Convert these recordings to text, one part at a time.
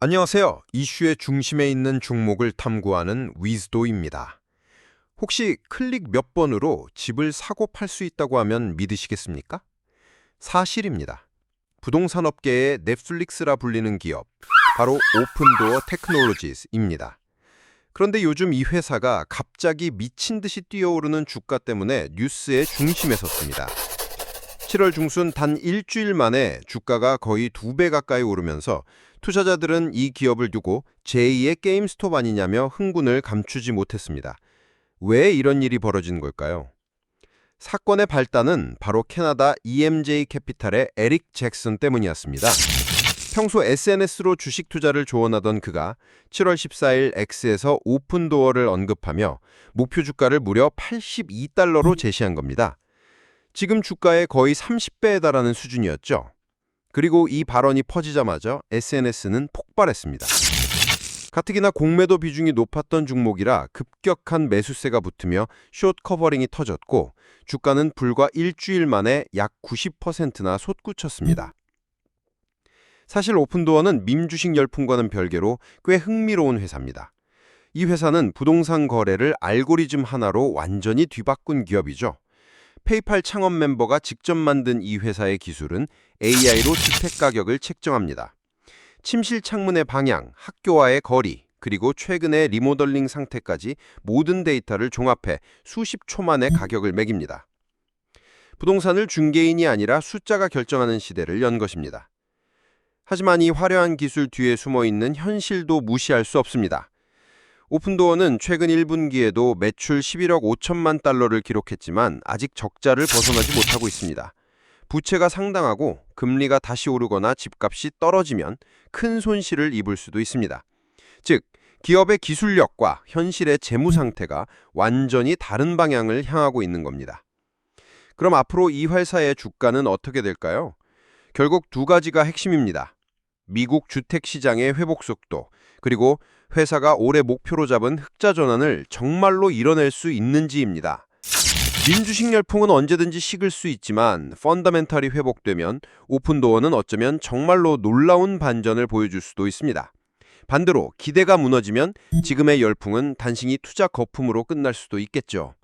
안녕하세요. 이슈의 중심에 있는 종목을 탐구하는 위즈도입니다. 혹시 클릭 몇 번으로 집을 사고 팔 수 있다고 하면 믿으시겠습니까? 사실입니다. 부동산 업계의 넷플릭스라 불리는 기업, 바로 오픈도어 테크놀로지스입니다. 그런데 요즘 이 회사가 갑자기 미친 듯이 뛰어오르는 주가 때문에 뉴스의 중심에 섰습니다. 7월 중순 단 일주일 만에 주가가 거의 두 배 가까이 오르면서 투자자들은 이 기업을 두고 제2의 게임 스톱 아니냐며 흥분을 감추지 못했습니다. 왜 이런 일이 벌어진 걸까요? 사건의 발단은 바로 캐나다 EMJ 캐피탈의 에릭 잭슨 때문이었습니다. 평소 SNS로 주식 투자를 조언하던 그가 7월 14일 X에서 오픈도어를 언급하며 목표 주가를 무려 82달러로 제시한 겁니다. 지금 주가의 거의 30배에 달하는 수준이었죠. 그리고 이 발언이 퍼지자마자 SNS는 폭발했습니다. 가뜩이나 공매도 비중이 높았던 종목이라 급격한 매수세가 붙으며 숏 커버링이 터졌고 주가는 불과 일주일 만에 약 90%나 솟구쳤습니다. 사실 오픈도어는 밈주식 열풍과는 별개로 꽤 흥미로운 회사입니다. 이 회사는 부동산 거래를 알고리즘 하나로 완전히 뒤바꾼 기업이죠. 페이팔 창업 멤버가 직접 만든 이 회사의 기술은 AI로 주택 가격을 책정합니다. 침실 창문의 방향, 학교와의 거리, 그리고 최근의 리모델링 상태까지 모든 데이터를 종합해 수십 초 만에 가격을 매깁니다. 부동산을 중개인이 아니라 숫자가 결정하는 시대를 연 것입니다. 하지만 이 화려한 기술 뒤에 숨어 있는 현실도 무시할 수 없습니다. 오픈도어는 최근 1분기에도 매출 11억 5천만 달러를 기록했지만 아직 적자를 벗어나지 못하고 있습니다. 부채가 상당하고 금리가 다시 오르거나 집값이 떨어지면 큰 손실을 입을 수도 있습니다. 즉, 기업의 기술력과 현실의 재무 상태가 완전히 다른 방향을 향하고 있는 겁니다. 그럼 앞으로 이 회사의 주가는 어떻게 될까요? 결국 두 가지가 핵심입니다. 미국 주택 시장의 회복 속도, 그리고 회사가 올해 목표로 잡은 흑자 전환을 정말로 이뤄낼 수 있는지입니다. 민주식 열풍은 언제든지 식을 수 있지만 펀더멘탈이 회복되면 오픈도어는 어쩌면 정말로 놀라운 반전을 보여줄 수도 있습니다. 반대로 기대가 무너지면 지금의 열풍은 단순히 투자 거품으로 끝날 수도 있겠죠.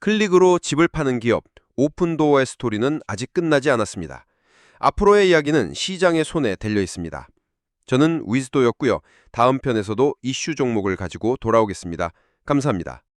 클릭으로 집을 파는 기업 오픈도어의 스토리는 아직 끝나지 않았습니다. 앞으로의 이야기는 시장의 손에 달려 있습니다. 저는 위즈도였고요. 다음 편에서도 이슈 종목을 가지고 돌아오겠습니다. 감사합니다.